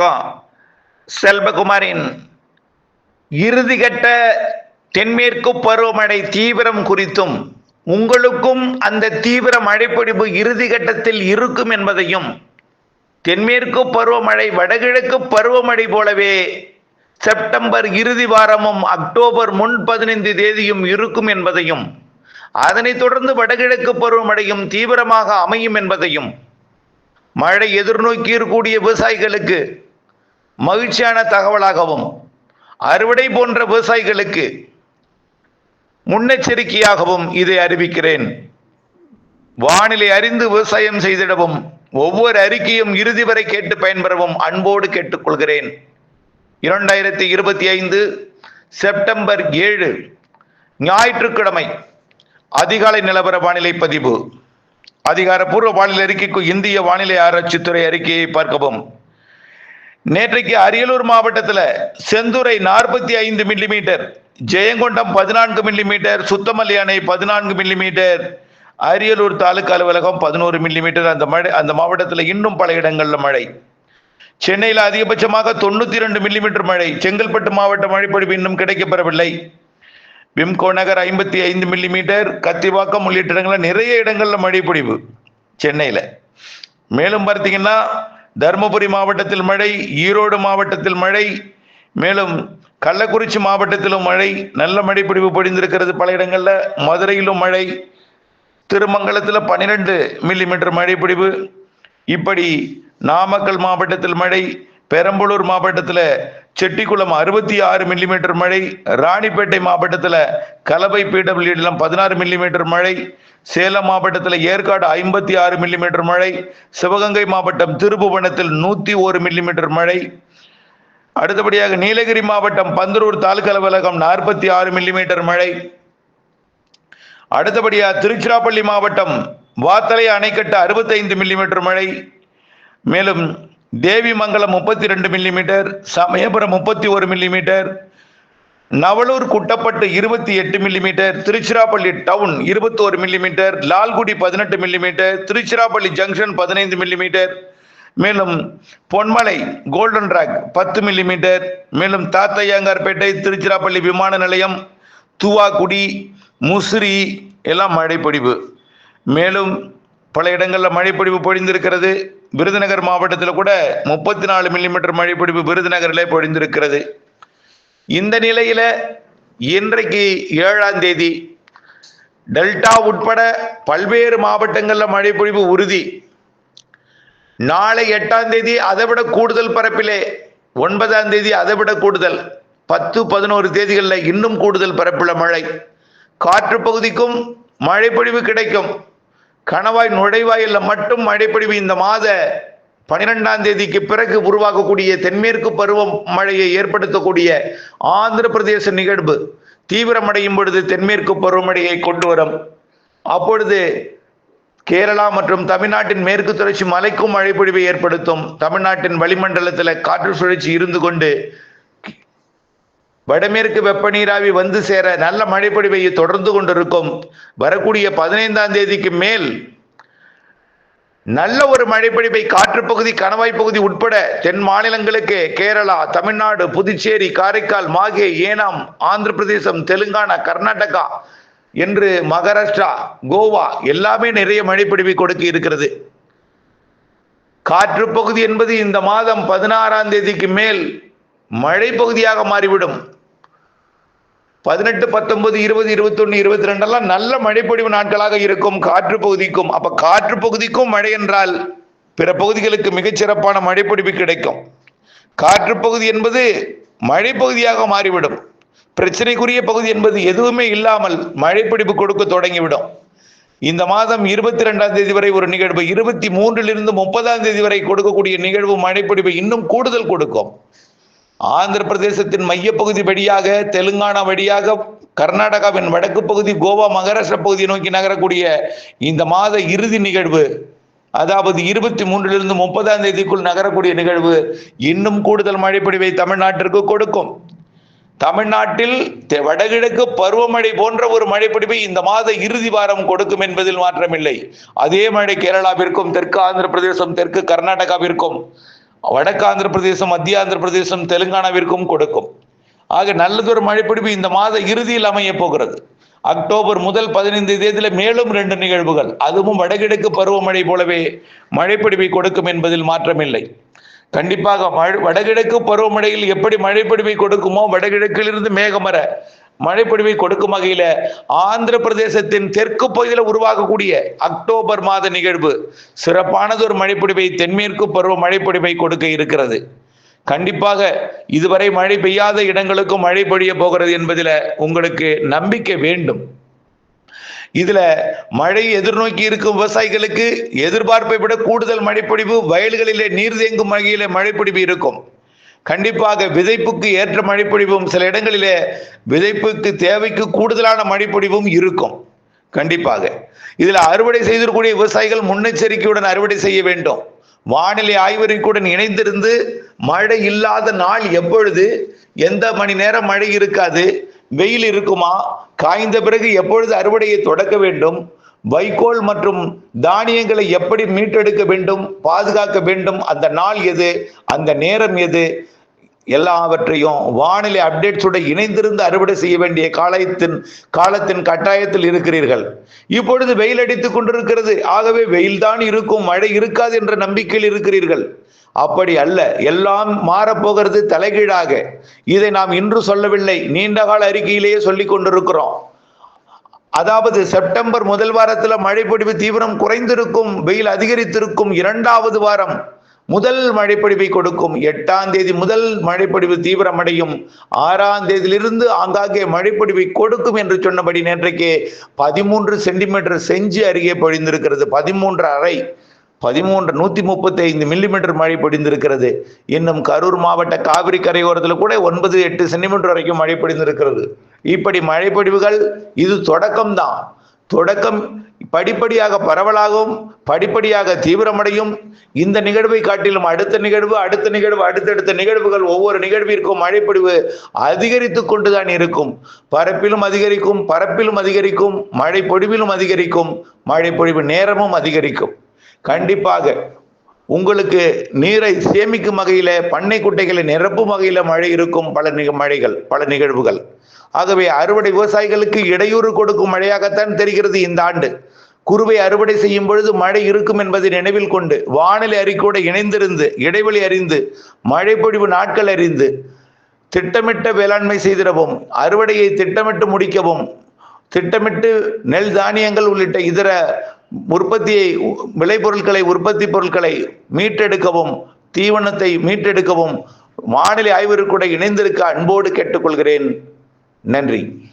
வணக்கம். செல்வகுமாரின் இறுதிகட்ட தென்மேற்கு பருவமழை தீவிரம் குறித்தும் உங்களுக்கும் அந்த தீவிர மழைப்பிடிப்பு இறுதி கட்டத்தில் இருக்கும் என்பதையும் தென்மேற்கு பருவமழை வடகிழக்கு பருவமழை போலவே செப்டம்பர் இறுதி வாரமும் அக்டோபர் முன் பதினைந்து தேதியும் இருக்கும் என்பதையும் அதனைத் தொடர்ந்து வடகிழக்கு பருவமழையும் தீவிரமாக அமையும் என்பதையும் மழை எதிர்நோக்கி இருக்கக்கூடிய விவசாயிகளுக்கு மகிழ்ச்சியான தகவலாகவும் அறுவடை போன்ற விவசாயிகளுக்கு முன்னெச்சரிக்கையாகவும் இதை அறிவிக்கிறேன். வானிலை அறிந்து விவசாயம் செய்திடவும் ஒவ்வொரு அறிக்கையும் இறுதி வரை கேட்டு பயன்பெறவும் அன்போடு கேட்டுக்கொள்கிறேன். இரண்டாயிரத்தி இருபத்தி ஐந்து செப்டம்பர் ஏழு ஞாயிற்றுக்கிழமை அதிகாலை நிலவர வானிலை பதிவு. அதிகாரப்பூர்வ வானிலை அறிக்கைக்கு இந்திய வானிலை ஆராய்ச்சித்துறை அறிக்கையை பார்க்கவும். நேற்றைக்கு அரியலூர் மாவட்டத்தில் செந்துறை நாற்பத்தி ஐந்து மில்லிமீட்டர் ஜெயங்கொண்டம் பதினான்கு மில்லிமீட்டர் சுத்தமல்லி அணை பதினான்கு மில்லிமீட்டர் அரியலூர் தாலுக்கா அலுவலகம் பதினோரு மில்லிமீட்டர் அந்த மழை அந்த மாவட்டத்தில் இன்னும் பல இடங்களில் மழை. சென்னையில் அதிகபட்சமாக தொண்ணூற்றி ரெண்டு மில்லிமீட்டர் மழை. செங்கல்பட்டு மாவட்ட மழைப்பொழிவு இன்னும் கிடைக்கப்பெறவில்லை. விம்கோ நகர் ஐம்பத்தி ஐந்து மில்லிமீட்டர் கத்திவாக்கம் உள்ளிட்ட இடங்களில் நிறைய இடங்களில் மழை பொழிவு சென்னையில். மேலும் பார்த்தீங்கன்னா தருமபுரி மாவட்டத்தில் மழை ஈரோடு மாவட்டத்தில் மழை மேலும் கள்ளக்குறிச்சி மாவட்டத்திலும் மழை நல்ல மழை பிடிவு பொழிந்திருக்கிறது பல இடங்களில். மதுரையிலும் மழை திருமங்கலத்தில் பன்னிரெண்டு மில்லிமீட்டர் மழை பிடிவு இப்படி நாமக்கல் மாவட்டத்தில் மழை பெரம்பலூர் மாவட்டத்தில் செட்டிக்குளம் அறுபத்தி ஆறு மில்லிமீட்டர் மழை ராணிப்பேட்டை மாவட்டத்தில் கலவை பிடபிள்யூடிலம் பதினாறு மில்லிமீட்டர் மழை சேலம் மாவட்டத்தில் ஏற்காடு ஐம்பத்தி ஆறு மில்லிமீட்டர் மழை சிவகங்கை மாவட்டம் திருப்புவனத்தில் நூற்றி ஒரு மில்லிமீட்டர் மழை. அடுத்தபடியாக நீலகிரி மாவட்டம் பந்தரூர் தாலுக்கா அலுவலகம் நாற்பத்தி ஆறு மில்லிமீட்டர் மழை. அடுத்தபடியாக திருச்சிராப்பள்ளி மாவட்டம் வாத்தலை அணைக்கட்டு அறுபத்தைந்து மில்லிமீட்டர் மழை. மேலும் தேவிமங்கலம் முப்பத்தி ரெண்டு மில்லிமீட்டர் சமயபுரம் முப்பத்தி ஒரு மில்லிமீட்டர் நவலூர் குட்டப்பட்டு இருபத்தி எட்டு மில்லிமீட்டர் திருச்சிராப்பள்ளி டவுன் இருபத்தோரு மில்லிமீட்டர் லால்குடி பதினெட்டு மில்லிமீட்டர் திருச்சிராப்பள்ளி ஜங்ஷன் பதினைந்து மில்லிமீட்டர் மேலும் பொன்மலை கோல்டன் ராக் பத்து மில்லிமீட்டர் மேலும் தாத்தையாங்கார்பேட்டை திருச்சிராப்பள்ளி விமான நிலையம் துவாக்குடி முசிறி எல்லாம் மழைப்பொடிவு மேலும் பல இடங்களில் மழைப்பொடிவு பொழிந்திருக்கிறது. விருதுநகர் மாவட்டத்தில் கூட முப்பத்தி நாலு மில்லிமீட்டர் மழைப்பொழிவு விருதுநகரிலே பொழிந்திருக்கிறது. இந்த நிலையில இன்றைக்கு ஏழாம் தேதி டெல்டா உட்பட பல்வேறு மாவட்டங்களில் மழைப்பொழிவு உறுதி. நாளை எட்டாம் தேதி அதை விட கூடுதல் பரப்பிலே ஒன்பதாம் தேதி அதை விட கூடுதல் பத்து பதினோரு தேதிகளில் இன்னும் கூடுதல் பரப்புள்ள மழை. காற்று பகுதிக்கும் மழைப்பொழிவு கிடைக்கும். கணவாய் நுழைவாயில் மட்டும் மழைப்பொழிவு இந்த மாத பனிரெண்டாம் தேதிக்கு பிறகு உருவாகக்கூடிய தென்மேற்கு பருவ மழையை ஏற்படுத்தக்கூடிய ஆந்திர பிரதேச நிகழ்வு தீவிரமடையும் பொழுது தென்மேற்கு பருவமழையை கொண்டு வரும். அப்பொழுது கேரளா மற்றும் தமிழ்நாட்டின் மேற்கு தொடர்ச்சி மலைக்கும் மழைப்பொழிவை ஏற்படுத்தும். தமிழ்நாட்டின் வளிமண்டலத்தில் காற்று சுழற்சி இருந்து கொண்டு வடமேற்கு வெப்பநீராவி வந்து சேர நல்ல மழைப்பொழிவை தொடர்ந்து கொண்டிருக்கும். வரக்கூடிய பதினைந்தாம் தேதிக்கு மேல் நல்ல ஒரு மழைப்பொழிவை காற்று பகுதி கணவாய் பகுதி உட்பட தென் மாநிலங்களுக்கு கேரளா தமிழ்நாடு புதுச்சேரி காரைக்கால் மாகே ஏனாம் ஆந்திர பிரதேசம் தெலுங்கானா கர்நாடகா என்று மகாராஷ்டிரா கோவா எல்லாமே நிறைய மழைப்பொழிவை கொடுக்க இருக்கிறது. காற்று பகுதி என்பது இந்த மாதம் பதினாறாம் தேதிக்கு மேல் மழை பகுதியாக மாறிவிடும். பதினெட்டு பத்தொன்பது இருபது இருபத்தொன்னு இருபத்தி ரெண்டெல்லாம் நல்ல மழைப்பொழிவு நாட்களாக இருக்கும். காற்று பகுதிக்கும். அப்ப காற்று பகுதிக்கும் மழை என்றால் பிற பகுதிகளுக்கு மிகச்சிறப்பான மழைப்பொழிவு கிடைக்கும். காற்று பகுதி என்பது மழை பகுதியாக மாறிவிடும். பிரச்சனைக்குரிய பகுதி என்பது எதுவுமே இல்லாமல் மழைப்பிடிப்பு கொடுக்க தொடங்கிவிடும். இந்த மாதம் இருபத்தி ரெண்டாம் தேதி வரை ஒரு நிகழ்வு. இருபத்தி மூன்றிலிருந்து முப்பதாம் தேதி வரை கொடுக்கக்கூடிய நிகழ்வு மழைப்பிடிப்பு இன்னும் கூடுதல் கொடுக்கும். ஆந்திர பிரதேசத்தின் மையப்பகுதி வழியாக தெலுங்கானா வழியாக கர்நாடகாவின் வடக்கு பகுதி கோவா மகாராஷ்டிரா பகுதியை நோக்கி நகரக்கூடிய இந்த மாத இறுதி நிகழ்வு அதாவது இருபத்தி மூன்றிலிருந்து முப்பதாம் தேதிக்குள் நகரக்கூடிய நிகழ்வு இன்னும் கூடுதல் மழைப்பொழிவை தமிழ்நாட்டிற்கு கொடுக்கும். தமிழ்நாட்டில் தெ- வடகிழக்கு பருவமழை போன்ற ஒரு மழைப்பிடிப்பை இந்த மாத இறுதி வாரம் கொடுக்கும் என்பதில் மாற்றமில்லை. அதே மழை கேரளாவிற்கும் தெற்கு ஆந்திர பிரதேசம் தெற்கு கர்நாடகாவிற்கும். வடக்கு ஆந்திர பிரதேசம் மத்திய ஆந்திர பிரதேசம் தெலுங்கானாவிற்கும் கொடுக்கும். ஆக நல்லதொரு மழைப்பிடிப்பு இந்த மாத இறுதியில் அமைய போகிறது. அக்டோபர் முதல் பதினைந்து தேதியில் மேலும் ரெண்டு நிகழ்வுகள். அதுவும் வடகிழக்கு பருவமழை போலவே மழைப்பிடிப்பை கொடுக்கும் என்பதில் மாற்றமில்லை. கண்டிப்பாக மழை வடகிழக்கு பருவமழையில் எப்படி மழைப்பிடிப்பை கொடுக்குமோ வடகிழக்கிலிருந்து மேகமர மழைப்பொழிவை கொடுக்கும் வகையில ஆந்திர பிரதேசத்தின் தெற்கு பகுதியில் உருவாகக்கூடிய அக்டோபர் மாத நிகழ்வு. சிறப்பானது ஒரு மழைப்பொழிவை தென்மேற்கு பருவ மழைப்பொழிவை கொடுக்க இருக்கிறது. கண்டிப்பாக இதுவரை மழை பெய்யாத இடங்களுக்கும் மழை பொழிய போகிறது என்பதில் உங்களுக்கு நம்பிக்கை வேண்டும். இதுல மழை எதிர்நோக்கி இருக்கும் விவசாயிகளுக்கு எதிர்பார்ப்பை விட கூடுதல் மழைப்பொழிவு வயல்களிலே நீர் தேங்கும் வகையில் மழைப்பொழிவு இருக்கும். கண்டிப்பாக விதைப்புக்கு ஏற்ற மழைப்பொழிவும் சில இடங்களிலே விதைப்புக்கு தேவைக்கு கூடுதலான மழைப்பொழிவும் இருக்கும். கண்டிப்பாக. இதில் அறுவடை செய்திருக்கக்கூடிய விவசாயிகள் முன்னெச்சரிக்கையுடன் அறுவடை செய்ய வேண்டும். வானிலை ஆய்வறிக்கையுடன் இணைந்திருந்து மழை இல்லாத நாள் எப்பொழுது? எந்த மணி நேரம் மழை இருக்காது? வெயில் இருக்குமா? காய்ந்த பிறகு எப்பொழுது அறுவடையை தொடக்க வேண்டும்? வைக்கோல் மற்றும் தானியங்களை எப்படி மீட்டெடுக்க வேண்டும் பாதுகாக்க வேண்டும் அந்த நாள் எது அந்த நேரம் எது எல்லாவற்றையும் வானிலை அப்டேட்ஸுடன் இணைந்திருந்து அறுவடை செய்ய வேண்டிய காலத்தின் காலத்தின் கட்டாயத்தில் இருக்கிறீர்கள். இப்பொழுது வெயில் அடித்துக் கொண்டிருக்கிறது. ஆகவே வெயில்தான் இருக்கும் மழை இருக்காது என்ற நம்பிக்கையில் இருக்கிறீர்கள். அப்படி அல்ல எல்லாம் மாறப்போகிறது தலைகீழாக. இதை நாம் இன்று சொல்லவில்லை நீண்ட கால அறிக்கையிலேயே சொல்லிக் கொண்டிருக்கிறோம். அதாவது செப்டம்பர் முதல் வாரத்தில் மழைப்பொழிவு தீவிரம் குறைந்திருக்கும் வெயில் அதிகரித்திருக்கும் இரண்டாவது வாரம் முதல் மழைப்பொழிவை கொடுக்கும். எட்டாம் தேதி முதல் மழைப்பொழிவு தீவிரமடையும். ஆறாம் தேதியிலிருந்து ஆங்காங்கே மழைப்பொழிவை கொடுக்கும் என்று சொன்னபடி நேற்றைக்கு பதிமூன்று சென்டிமீட்டர் செஞ்சு அருகே பொழிந்திருக்கிறது. பதிமூன்று அறை பதிமூன்று நூத்தி முப்பத்தி ஐந்து மில்லிமீட்டர் மழை பொழிந்திருக்கிறது. இன்னும் கரூர் மாவட்ட காவிரி கரையோரத்தில் கூட ஒன்பது எட்டு சென்டிமீட்டர் வரைக்கும் மழை பொழிந்திருக்கிறது. இப்படி மழைப்பொழிவுகள் இது தொடக்கம்தான். தொடக்கம் படிப்படியாக பரவலாகவும் படிப்படியாக தீவிரமடையும். இந்த நிகழ்வை காட்டிலும் அடுத்த நிகழ்வு அடுத்த நிகழ்வு அடுத்தடுத்த நிகழ்வுகள் ஒவ்வொரு நிகழ்விற்கும் மழைப்பொழிவு அதிகரித்து கொண்டுதான் இருக்கும். பரப்பிலும் அதிகரிக்கும் பரப்பிலும் அதிகரிக்கும் மழை பொழிவிலும் அதிகரிக்கும் மழை பொழிவு நேரமும் அதிகரிக்கும். கண்டிப்பாக உங்களுக்கு நீரை சேமிக்கும் வகையில பண்ணை குட்டைகளை நிரப்பும் வகையில மழை இருக்கும் பல நிக மழைகள் பல நிகழ்வுகள். ஆகவே அறுவடை விவசாயிகளுக்கு இடையூறு கொடுக்கும் மழையாகத்தான் தெரிகிறது இந்த ஆண்டு. குருவை அறுவடை செய்யும் பொழுது மழை இருக்கும் என்பதை நினைவில் கொண்டு வானிலை அறிக்கையோடு இணைந்திருந்து இடைவெளி அறிந்து மழை பொழிவு நாட்கள் அறிந்து திட்டமிட்ட வேளாண்மை செய்திடவும் அறுவடையை திட்டமிட்டு முடிக்கவும் திட்டமிட்டு நெல் தானியங்கள் உள்ளிட்ட இதர உற்பத்தியை விளைபொருட்களை உற்பத்தி பொருட்களை மீட்டெடுக்கவும் தீவனத்தை மீட்டெடுக்கவும் வானிலை ஆய்விற்கு கூட இணைந்திருக்க அன்போடு கேட்டுக்கொள்கிறேன். நன்றி.